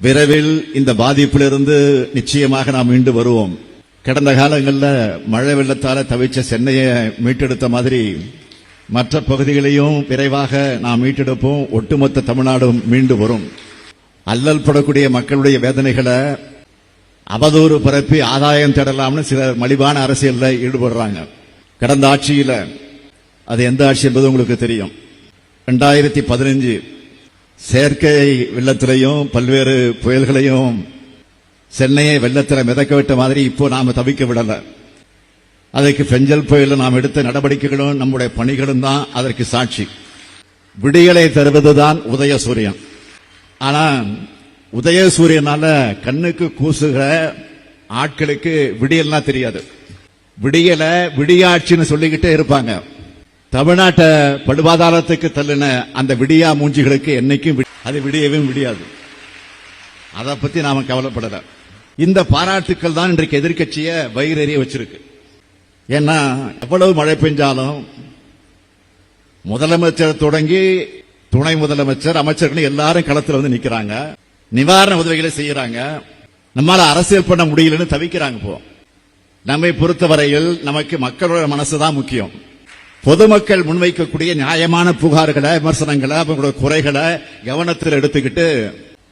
விரைவில் இந்த பாதிப்பிலிருந்து நிச்சயமாக நாம் மீண்டு வருவோம். கடந்த காலங்களில் மழை வெள்ளத்தால் தவிச்ச சென்னையை மீட்டெடுத்த மாதிரி மற்ற பகுதிகளையும் விரைவாக நாம் மீட்டெடுப்போம். ஒட்டுமொத்த தமிழ்நாடும் மீண்டு வரும். அல்லல் படக்கூடிய மக்களுடைய வேதனைகளை அவதூறு பரப்பி ஆதாயம் தேடலாம்னு சில மலிவான அரசியலில் ஈடுபடுறாங்க. கடந்த ஆட்சியில் அது எந்த ஆட்சி என்பது உங்களுக்கு தெரியும். ரெண்டாயிரத்தி பதினஞ்சு செயற்கை வெள்ளத்திலையும் பல்வேறு புயல்களையும் சென்னையை வெள்ளத்தில் மிதக்க விட்ட மாதிரி இப்போ நாம தவிக்க விடல. அதற்கு பெஞ்சல் புயலில் நாம் எடுத்த நடவடிக்கைகளும் நம்முடைய பணிகளும் தான் அதற்கு சாட்சி. விடியலை தருவதுதான் உதயசூரியன் ஆனால் உதயசூரியனால கண்ணுக்கு கூசுகிற ஆட்களுக்கு விடியல்னா தெரியாது. விடியலை விடியாட்சின்னு சொல்லிக்கிட்டே இருப்பாங்க. தமிழ்நாட்டை படுபாதாரத்துக்கு தள்ளின அந்த விடியா மூஞ்சிகளுக்கு என்னைக்கும் அது விடியவே விடியாது. அதை பத்தி நாம கவலைப்படல. இந்த பாராட்டுக்கள் தான் இன்றைக்கு எதிர்க்கட்சியை வயிறறிய வச்சிருக்கு. ஏன்னா எவ்வளவு மழை பெஞ்சாலும் முதலமைச்சர் தொடங்கி துணை முதலமைச்சர் அமைச்சர்கள் எல்லாரும் களத்தில் வந்து நிக்கிறாங்க. நிவாரண உதவிகளை செய்யறாங்க. நம்மால அரசியல் பண்ண முடியலன்னு தவிக்கிறாங்க இப்போ. நம்மை பொறுத்தவரையில் நமக்கு மக்களோட மனசுதான் முக்கியம். பொதுமக்கள் முன்வைக்கக்கூடிய நியாயமான புகார்களை விமர்சனங்களை அவங்களோட குறைகளை கவனத்தில் எடுத்துக்கிட்டு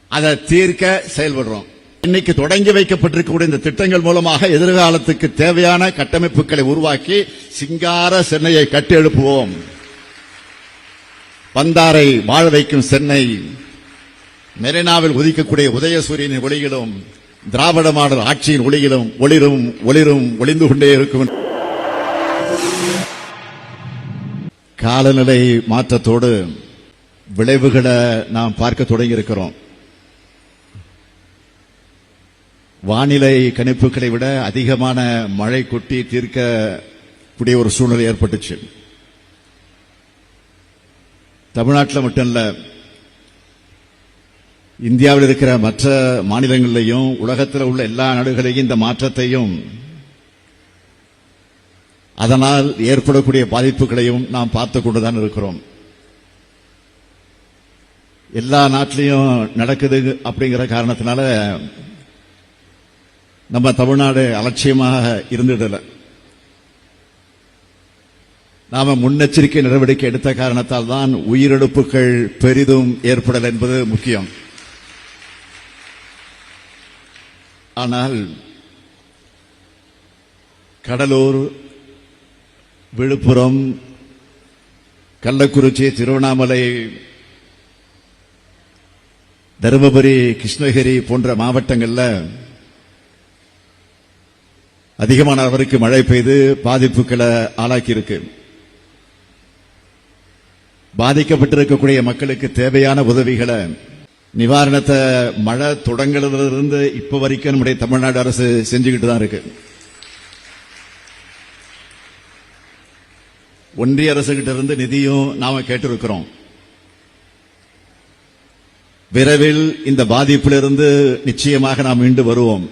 அதை தீர்க்க செயல்படுறோம். இன்னைக்கு தொடங்கி வைக்கப்பட்டிருக்கக்கூடிய இந்த திட்டங்கள் மூலமாக எதிர்காலத்துக்கு தேவையான கட்டமைப்புகளை உருவாக்கி சிங்கார சென்னையை கட்டி எழுப்புவோம். பந்தாரை வாழ வைக்கும் சென்னை மெரினாவில் உதிக்கக்கூடிய உதயசூரியனின் ஒளியிலும் திராவிட மாடல் ஆட்சியின் ஒளியிலும் ஒளிரும் ஒளிரும் ஒளிந்து கொண்டே இருக்கும். காலநிலை மாற்றத்தோடு விளைவுகளை நாம் பார்க்க தொடங்கி இருக்கிறோம் வானிலை கணிப்புகளை விட அதிகமான மழை கொட்டி தீர்க்கக்கூடிய ஒரு சூழ்நிலை ஏற்பட்டுச்சு. தமிழ்நாட்டில் மட்டும் இல்லை இந்தியாவில் இருக்கிற மற்ற மாநிலங்களிலையும் உலகத்தில் உள்ள எல்லா நாடுகளையும் இந்த மாற்றத்தையும் அதனால் ஏற்படக்கூடிய பாதிப்புகளையும் நாம் பார்த்து கொண்டுதான் இருக்கிறோம். எல்லா நாட்டிலையும் நடக்குது அப்படிங்கிற காரணத்தினால நம்ம தமிழ்நாடு அலட்சியமாக இருந்துடல நாம முன்னெச்சரிக்கை நடவடிக்கை எடுத்த காரணத்தால் தான் உயிரிழப்புகள் பெரிதும் ஏற்படல் என்பது முக்கியம். ஆனால் கடலூர் விழுப்புரம் கள்ளக்குறிச்சி திருவண்ணாமலை தருமபுரி கிருஷ்ணகிரி போன்ற மாவட்டங்களில் அதிகமான அளவிற்கு மழை பெய்து பாதிப்புகளை ஆளாக்கி இருக்கு பாதிக்கப்பட்டிருக்கக்கூடிய மக்களுக்கு தேவையான உதவிகளை நிவாரணத்தை மழை தொடங்குறதிலிருந்து இப்ப வரைக்கும் நம்முடைய தமிழ்நாடு அரசு செஞ்சுக்கிட்டு தான் இருக்கு. ஒன்றிய அரசு கிட்ட இருந்து நிதியும் நாம கேட்டிருக்கிறோம். விரைவில் இந்த பாதிப்பிலிருந்து நிச்சயமாக நாம் மீண்டு வருவோம்.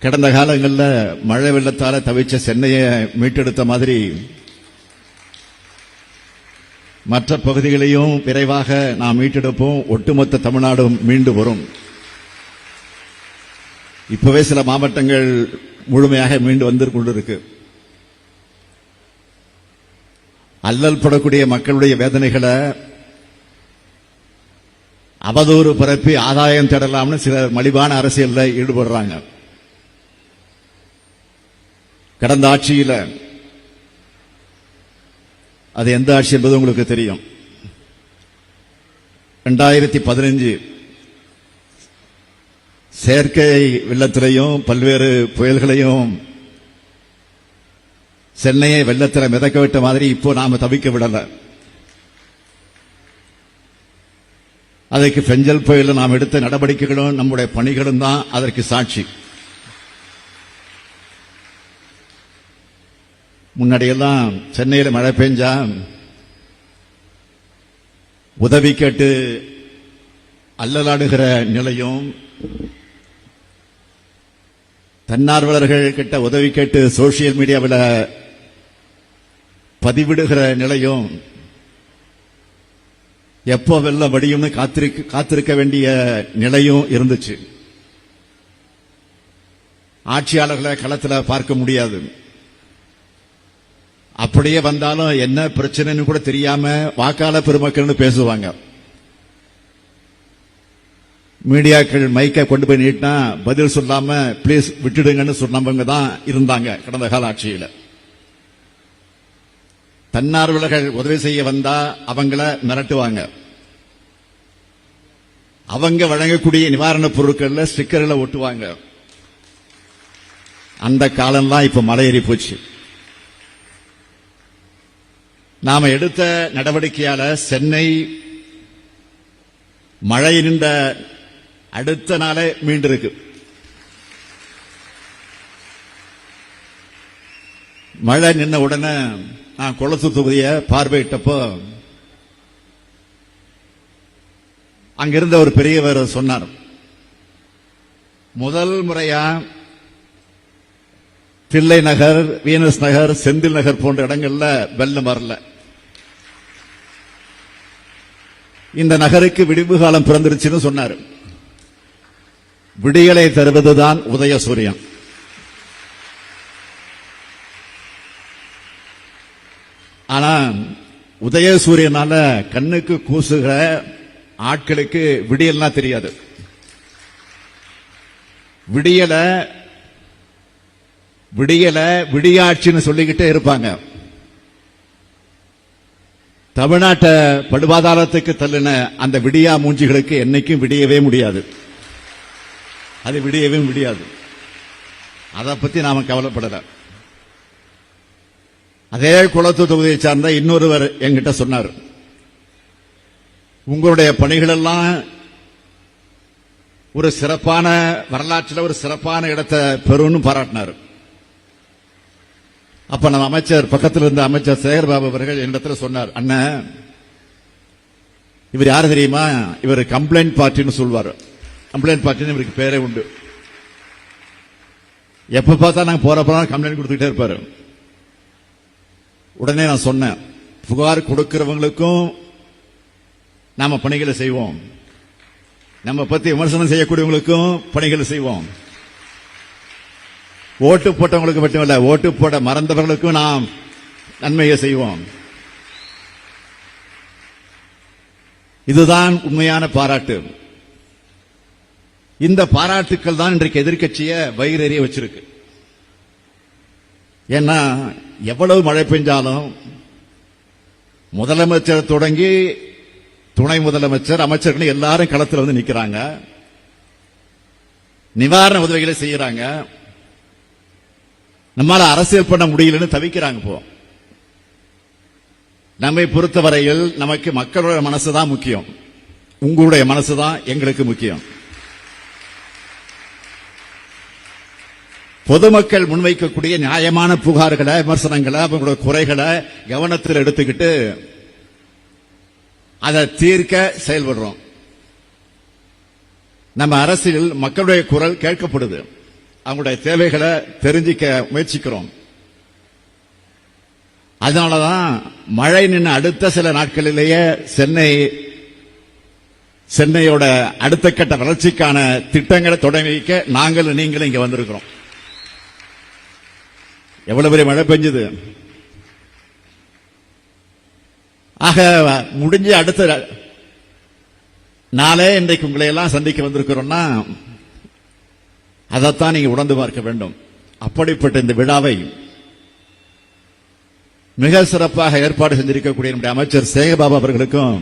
கடந்த காலங்களில் மழை வெள்ளத்தால தவிச்ச சென்னையை மீட்டெடுத்த மாதிரி மற்ற பகுதிகளையும் விரைவாக நாம் மீட்டெடுப்போம். ஒட்டுமொத்த தமிழ்நாடும் மீண்டு வரும். இப்பவே சில மாவட்டங்கள் முழுமையாக மீண்டு வந்து கொண்டிருக்கு. அல்லல் படக்கூடிய மக்களுடைய வேதனைகளை அவதூறு பரப்பி ஆதாயம் தேடலாம்னு சிலர் மலிவான அரசியல்ல ஈடுபடுறாங்க. கடந்த ஆட்சியில அது எந்த ஆட்சி என்பது உங்களுக்கு தெரியும். ரெண்டாயிரத்தி பதினஞ்சு செயற்கை வெள்ளத்திலையும் பல்வேறு புயல்களையும் சென்னையை வெள்ளத்தில் மிதக்க விட்ட மாதிரி இப்போ நாம தவிக்க விடல. அதற்கு பெஞ்சல் புயலில் நாம் எடுத்த நடவடிக்கைகளும் நம்முடைய பணிகளும் தான் அதற்கு சாட்சி. முன்னாடியெல்லாம் சென்னையில் மழை பெஞ்சா உதவி கேட்டு அல்லலாடுகிற நிலையும் தன்னார்வலர்கள் கிட்ட உதவி கேட்டு சோசியல் மீடியாவில் பதிவிடுகிற நிலையும் எப்போ வெள்ளம் வடியும்னு காத்திருக்க காத்திருக்க வேண்டிய நிலையும் இருந்துச்சு. ஆட்சியாளர்களை களத்தில் பார்க்க முடியாது. அப்படியே வந்தாலும் என்ன பிரச்சனைன்னு கூட தெரியாம வாக்காள பெருமக்கள்னு பேசுவாங்க. மீடியாக்கள் மைக்க கொண்டு போய் நீட்டினா பதில் சொல்லாம ப்ளீஸ் விட்டுடுங்கன்னு சொன்னவங்க தான் இருந்தாங்க கடந்த கால ஆட்சியில். தன்னார்வலர்கள் உதவி செய்ய வந்தா அவங்கள மிரட்டுவாங்க. அவங்க வழங்கக்கூடிய நிவாரணப் பொருட்கள்ல ஸ்டிக்கர்ல ஒட்டுவாங்க. அந்த காலம்லாம் இப்ப மலையேறி போச்சு. நாம எடுத்த நடவடிக்கையால சென்னை மழை நின்ற அடுத்த நாளே மீண்டிருக்கு. மழை நின்ன உடனே நான் குளத்தூர் தொகுதியை பார்வையிட்டப்போ அங்கிருந்த ஒரு பெரியவர் சொன்னார் முதல் முறையா தில்லை நகர் வீனஸ் நகர் செந்தில் நகர் போன்ற இடங்கள்ல வெள்ளம் வரல. இந்த நகருக்கு விடிவு காலம் பிறந்துருச்சுன்னு சொன்னார். விடியலை தருவதுதான் உதயசூரியன். ஆனா உதயசூரியனால கண்ணுக்கு கூசுகிற ஆட்களுக்கு விடியல்னா தெரியாது. விடியல விடியல விடியாட்சின்னு சொல்லிக்கிட்டே இருப்பாங்க. தமிழ்நாட்டை படுவாதாரத்துக்கு தள்ளின அந்த விடியா மூஞ்சிகளுக்கு என்னைக்கும் விடியவே முடியாது. அது விடியவே முடியாது. அதை பத்தி நாம கவலைப்படல. அதே குளத்து தொகுதியை சார்ந்த இன்னொருவர் என்கிட்ட சொன்னார். உங்களுடைய பணிகள் எல்லாம் ஒரு சிறப்பான வரலாற்றில் ஒரு சிறப்பான இடத்தை பெறும்னு பாராட்டினார். அப்ப நம்ம அமைச்சர் பக்கத்தில் இருந்த அமைச்சர் சேகர்பாபு அவர்கள் என்னிடத்தில் சொன்னார் அண்ணன் இவர் யார் தெரியுமா? இவர் கம்ப்ளைண்ட் பார்ட்டின்னு சொல்வார். கம்ப்ளைண்ட் பார்ட்டின்னு இவருக்கு பேரே உண்டு. எப்ப பார்த்தா நாங்கள் போறப்பெல்லாம் கம்ப்ளைண்ட் கொடுத்துக்கிட்டே இருப்பாரு. உடனே நான் சொன்னேன் புகார் கொடுக்கிறவங்களுக்கும் நாம பணிகளை செய்வோம். நம்ம பத்தி விமர்சனம் செய்யக்கூடியவங்களுக்கும் பணிகளை செய்வோம். ஓட்டு போட்டவங்களுக்கு மட்டுமல்ல ஓட்டு போட மறந்தவர்களுக்கும் நாம் நன்மையை செய்வோம். இதுதான் உண்மையான பாராட்டு. இந்த பாராட்டுக்கள் தான் இன்றைக்கு எதிர்க்கட்சியை வயிறறிய வச்சிருக்கு. ஏன்னா எவ்வளவு மழை பெஞ்சாலும் முதலமைச்சர் தொடங்கி துணை முதலமைச்சர் அமைச்சர்கள் எல்லாரும் களத்தில் வந்து நிக்கிறாங்க. நிவாரண உதவிகளை செய்யறாங்க. நம்மால அரசியல் பண்ண முடியலன்னு தவிக்கிறாங்க இப்போ. நம்மை பொறுத்தவரையில் நமக்கு மக்களுடைய மனசுதான் முக்கியம். உங்களுடைய மனசுதான் எங்களுக்கு முக்கியம். பொதுமக்கள் முன்வைக்கக்கூடிய நியாயமான புகார்களை விமர்சனங்களை அவங்களோட குறைகளை கவனத்தில் எடுத்துக்கிட்டு அதை தீர்க்க செயல்படுறோம். நம்ம அரசியல் மக்களுடைய குரல் கேட்கப்படுது. அவங்களுடைய தேவைகளை தெரிஞ்சிக்க முயற்சிக்கிறோம். அதனாலதான் மழை நின்று அடுத்த சில நாட்களிலேயே சென்னை சென்னையோட அடுத்த கட்ட வளர்ச்சிக்கான திட்டங்களை தொடங்கி வைக்க நாங்களும் நீங்களும் இங்க வந்திருக்கிறோம். எவ்வளவு பெரிய மழை பெஞ்சது? ஆக முடிஞ்ச அடுத்த நாளே இன்றைக்கு உங்களை எல்லாம் சந்திக்க வந்திருக்கிறோம்னா அதைத்தான் நீங்க உணர்ந்து பார்க்க வேண்டும். அப்படிப்பட்ட இந்த விழாவை மிக சிறப்பாக ஏற்பாடு செஞ்சிருக்கக்கூடிய நம்முடைய அமைச்சர் சேகபாபு அவர்களுக்கும்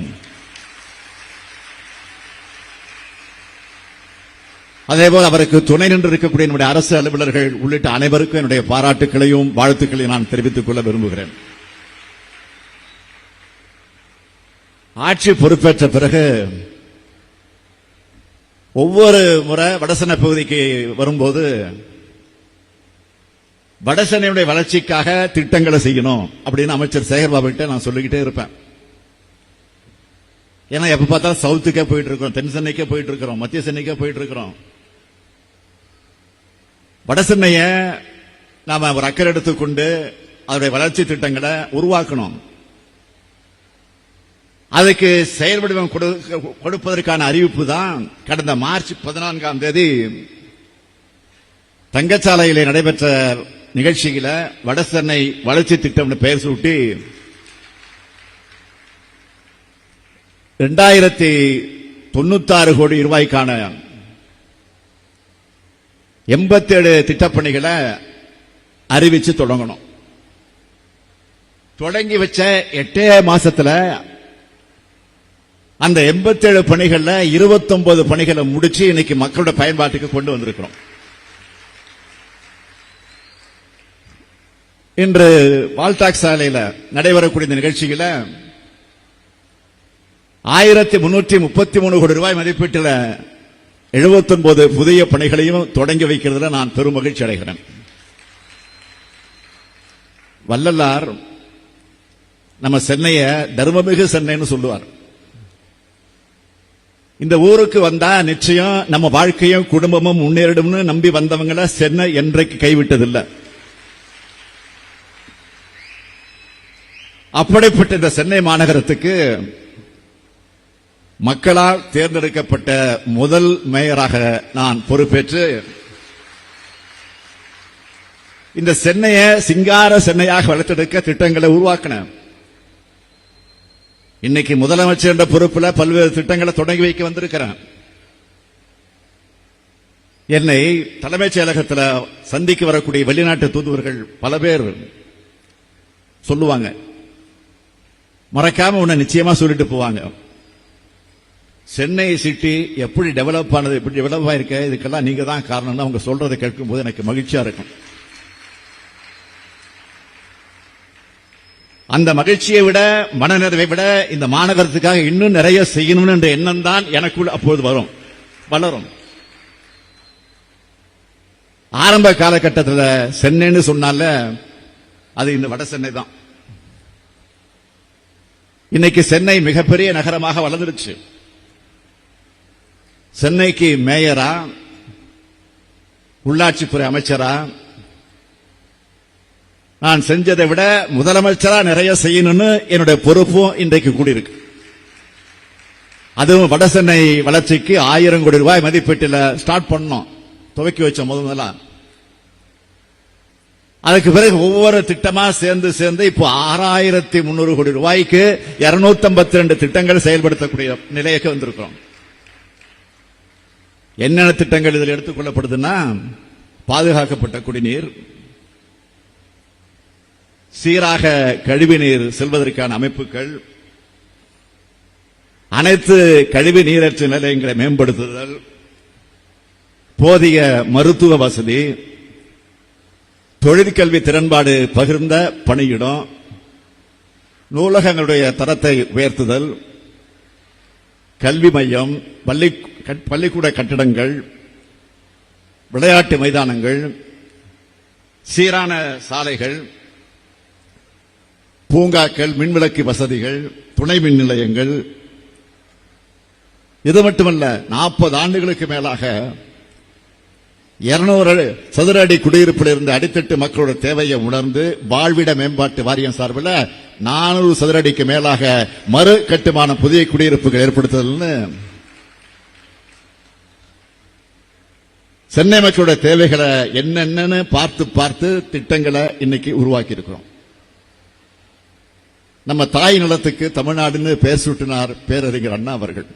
அதேபோல் அவருக்கு துணை நின்று இருக்கக்கூடிய என்னுடைய அரசு அலுவலர்கள் உள்ளிட்ட அனைவருக்கும் என்னுடைய பாராட்டுகளையும் வாழ்த்துக்களையும் நான் தெரிவித்துக் கொள்ள விரும்புகிறேன். ஆட்சி பொறுப்பேற்ற பிறகு ஒவ்வொரு முறை வடசென்னை பகுதிக்கு வரும்போது வடசென்னையுடைய வளர்ச்சிக்காக திட்டங்களை செய்யணும் அப்படின்னு அமைச்சர் சேகர்பாபு கிட்ட நான் சொல்லிக்கிட்டே இருப்பேன். ஏன்னா எப்ப பார்த்தாலும் சவுத்துக்கே போயிட்டு இருக்கிறோம் தென் சென்னைக்கே போயிட்டு இருக்கிறோம் மத்திய சென்னைக்கே போயிட்டு இருக்கிறோம். வடசென்னைய நாம ஒரு அக்கறை எடுத்துக்கொண்டு அதனுடைய வளர்ச்சி திட்டங்களை உருவாக்கணும். அதுக்கு செயல் வடிவம் கொடுப்பதற்கான அறிவிப்பு தான் கடந்த மார்ச் பதினான்காம் தேதி தங்கச்சாலையில் நடைபெற்ற நிகழ்ச்சியில வடசென்னை வளர்ச்சி திட்டம்னு பெயர் சூட்டி இரண்டாயிரத்தி தொண்ணூத்தாறு கோடி ரூபாய்க்கான எண்பத்தேழு திட்டப்பணிகளை அறிவிச்சு தொடங்கணும். தொடங்கி வச்ச எட்டே மாசத்துல அந்த 87 பணிகள்ல 29 பணிகளை முடிச்சு இன்னைக்கு மக்களோட பயன்பாட்டுக்கு கொண்டு வந்திருக்கிறோம். இன்று வால்டாக் சாலையில நடைபெறக்கூடிய இந்த நிகழ்ச்சியில ஆயிரத்தி முன்னூற்றி முப்பத்தி மூணு கோடி ரூபாய் மதிப்பீட்டில் 79 புதிய பணிகளையும் தொடங்கி வைக்கிறதுல நான் பெரும் மகிழ்ச்சி அடைகிறேன். வள்ளலார் நம்ம சென்னைய தர்மமிகு சென்னைன்னு சொல்லுவார். இந்த ஊருக்கு வந்தா நிச்சயம் நம்ம வாழ்க்கையும் குடும்பமும் முன்னேறிடும்னு நம்பி வந்தவங்கள சென்னை என்றைக்கு கைவிட்டதில்லை. அப்படிப்பட்ட இந்த சென்னை மாநகரத்துக்கு மக்களால் தேர்ந்தெடுக்கப்பட்ட முதல் மேயராக நான் பொறுப்பேற்று இந்த சென்னையை சிங்கார சென்னையாக வளர்த்தெடுக்க திட்டங்களை உருவாக்கினேன். இன்னைக்கு முதலமைச்சர் என்ற பொறுப்புல பல்வேறு திட்டங்களை தொடங்கி வைக்க வந்திருக்கிறேன். என்னை தலைமைச் செயலகத்தில் சந்திக்க வரக்கூடிய வெளிநாட்டு தூதுவர்கள் பல பேர் சொல்லுவாங்க. மறக்காம உன்னை நிச்சயமா சொல்லிட்டு போவாங்க. சென்னை சிட்டி எப்படி டெவலப் ஆனது எப்படி டெவலப் ஆயிருக்க இதுக்கெல்லாம் நீங்க தான் காரணம்னு அவங்க சொல்றதை கேட்கும்போது எனக்கு மகிழ்ச்சியா இருக்கும். அந்த மகிழ்ச்சியை விட மனநிறைவை விட இந்த மாநகரத்துக்காக இன்னும் நிறைய செய்யணும்னு என்ற எண்ணம் தான் எனக்குள் அப்போது வரும். வளரும். ஆரம்ப காலகட்டத்தில் சென்னைன்னு சொன்னால அது இந்த வட சென்னை தான். இன்னைக்கு சென்னை மிகப்பெரிய நகரமாக வளர்ந்துருச்சு. சென்னைக்கு மேயரா உள்ளாட்சித்துறை அமைச்சரா நான் செஞ்சதை விட முதலமைச்சரா நிறைய செய்யணும்னு என்னுடைய பொறுப்பும் இன்றைக்கு கூடியிருக்கு. அதுவும் வட சென்னை வளர்ச்சிக்கு ஆயிரம் கோடி ரூபாய் மதிப்பீட்டில் ஸ்டார்ட் பண்ணோம். துவக்கி வச்ச முதல் முதலா. அதுக்கு பிறகு ஒவ்வொரு திட்டமா சேர்ந்து சேர்ந்து இப்போ ஆறாயிரத்தி முன்னூறு கோடி ரூபாய்க்கு இருநூத்தி ரெண்டு திட்டங்கள் செயல்படுத்தக்கூடிய நிலைக்கு வந்திருக்கிறோம். என்னென்ன திட்டங்கள் இதில் எடுத்துக்கொள்ளப்படுதுன்னா பாதுகாக்கப்பட்ட குடிநீர் சீராக கழிவுநீர் செல்வதற்கான அமைப்புகள் அனைத்து கழிவு நீரற்ற நிலையங்களை மேம்படுத்துதல் போதிய மருத்துவ வசதி தொழிற்கல்வி திறன்பாடு பகிர்ந்த பணியிடம் நூலகங்களுடைய தரத்தை உயர்த்துதல் கல்வி மையம் பள்ளி பள்ளிக்கூட கட்டிடங்கள் விளையாட்டு மைதானங்கள் சீரான சாலைகள் பூங்காக்கள் மின்விளக்கு வசதிகள் துணை மின் நிலையங்கள். இது மட்டுமல்ல நாற்பது ஆண்டுகளுக்கு மேலாக இருநூறு சதுர அடி குடியிருப்பில் இருந்த அடித்தட்டு மக்களோட தேவையை உணர்ந்து வாழ்விட மேம்பாட்டு வாரியம் சார்பில் நானூறு சதுர அடிக்கு மேலாக மறு கட்டுமான புதிய குடியிருப்புகள் ஏற்படுத்துதல்னு சென்னை மக்களோட தேவைகளை என்னென்னு பார்த்து பார்த்து திட்டங்களை இன்னைக்கு உருவாக்கி இருக்கிறோம் நம்ம தாய் நிலத்துக்கு தமிழ்நாடுன்னு பேர் சூட்டினார் பேரறிஞர் அண்ணா அவர்கள்.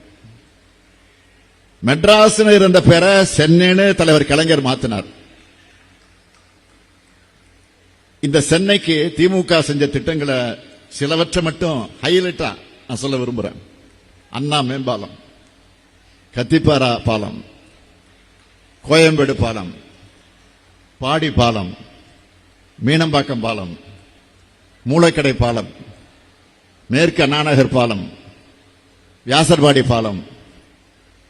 மெட்ராஸ்னு இருந்த பேரை சென்னைன்னு தலைவர் கலைஞர் மாத்தினார். இந்த சென்னைக்கு திமுக செஞ்ச திட்டங்களை சிலவற்றை மட்டும் ஹைலைட்டா நான் சொல்ல விரும்புறேன். அண்ணா மேம்பாலம் கத்திப்பாரா பாலம் கோயம்பேடு பாலம் பாடி பாலம் மீனம்பாக்கம் பாலம் மூளைக்கடை பாலம் மேற்கு அண்ணாநகர் பாலம் வியாசர்பாடி பாலம்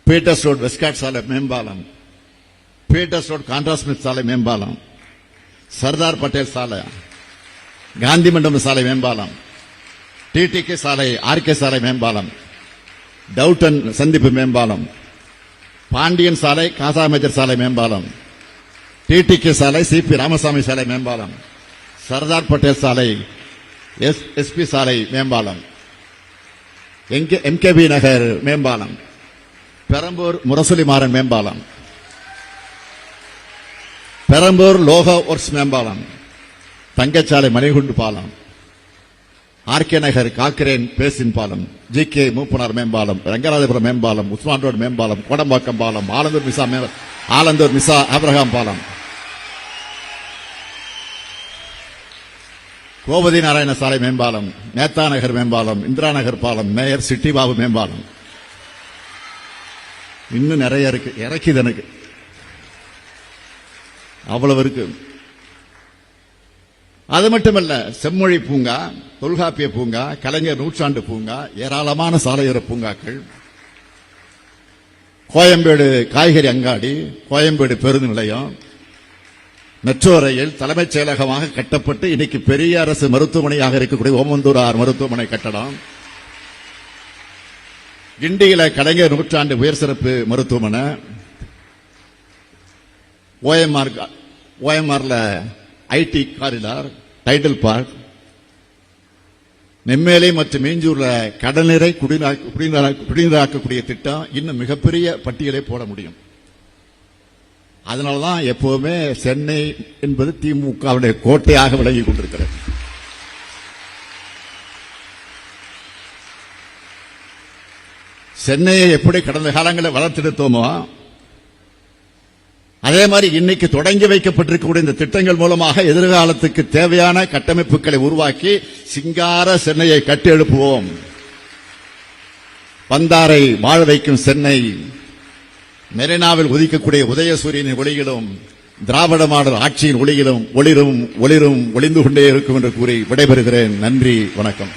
பீட்டர்ஸ் ரோட் வெஸ்காட் சாலை மேம்பாலம் பீட்டர்ஸ் ரோட் கான்ட்ராஸ்மித் சாலை மேம்பாலம் சர்தார் பட்டேல் சாலை காந்தி மண்டபம் சாலை மேம்பாலம் டிடிகே சாலை ஆர்கே சாலை மேம்பாலம் டவுட்டன் சந்திப்பு மேம்பாலம் பாண்டியன் சாலை காசாமேஜர் சாலை மேம்பாலம் டிடிகே சாலை சிபி ராமசாமி சாலை மேம்பாலம் சர்தார் பட்டேல் சாலை எஸ் எஸ்பி சாலை மேம்பாலம் எங்கே எம்கேபி நகர் மேம்பாலம் பெரம்பூர் முரசொலிமாறன் மேம்பாலம் பெரம்பூர் லோகா ஒர்க்ஸ் மேம்பாலம் தங்கச்சாலை மணிகுண்டு பாலம் R K Nagar Cochrane basin பாலம் ஜி கே மூப்பனார் மேம்பாலம் ரங்கராஜபுரம் மேம்பாலம் உஸ்மான் ரோடு மேம்பாலம் கோடம்பாக்கம் பாலம் ஆலந்தூர் மிசா ஆலந்தூர் மிசா அப்ரஹாம் பாலம். கோபதி நாராயண சாலை மேம்பாலம் நேதா நகர் மேம்பாலம் இந்திரா நகர் பாலம் மேயர் சிட்டி பாபு மேம்பாலம். இன்னும் நிறைய இருக்கு இறக்கிது எனக்கு. அவ்வளவு இருக்கு. அது மட்டுமல்ல செம்மொழி பூங்கா தொல்காப்பிய பூங்கா கலைஞர் நூற்றாண்டு பூங்கா ஏராளமான சாலையோர பூங்காக்கள். கோயம்பேடு காய்கறி அங்காடி கோயம்பேடு பேருந்து நிலையம். மெட்ரோ ரயில் தலைமைச் செயலகமாக கட்டப்பட்டு இன்னைக்கு பெரிய அரசு மருத்துவமனையாக இருக்கக்கூடிய ஓமந்தூரார் மருத்துவமனை கட்டடம். கிண்டியில கலைஞர் நூற்றாண்டு உயர் சிறப்பு மருத்துவமனை. OMR ஓஎம்ஆர்ல IT corridor Tidel park Nemmeli மற்றும் மீஞ்சூர்ல கடல்நீரை குடிநீராக்கக்கூடிய திட்டம் இன்னும் மிகப்பெரிய பட்டியலை போட முடியும் அதனாலதான் எப்பவுமே சென்னை என்பது திமுகவுடைய கோட்டையாக விளங்கி கொண்டிருக்கிறது சென்னையை எப்படி கடந்த காலங்களில் வளர்த்தெடுத்தோமோ அதே மாதிரி இன்னைக்கு தொடங்கி வைக்கப்பட்டிருக்கக்கூடிய இந்த திட்டங்கள் மூலமாக எதிர்காலத்துக்கு தேவையான கட்டமைப்புகளை உருவாக்கி சிங்கார சென்னையை கட்டி எழுப்புவோம். பந்தாரை வாழ வைக்கும் சென்னை மெரினாவில் உதிக்கக்கூடிய உதயசூரியனின் ஒளியிலும் திராவிட மாடல் ஆட்சியின் ஒளியிலும் ஒளிரும் ஒளிரும் ஒளிந்து கொண்டே இருக்கும் என்று கூறி விடைபெறுகிறேன். நன்றி வணக்கம்.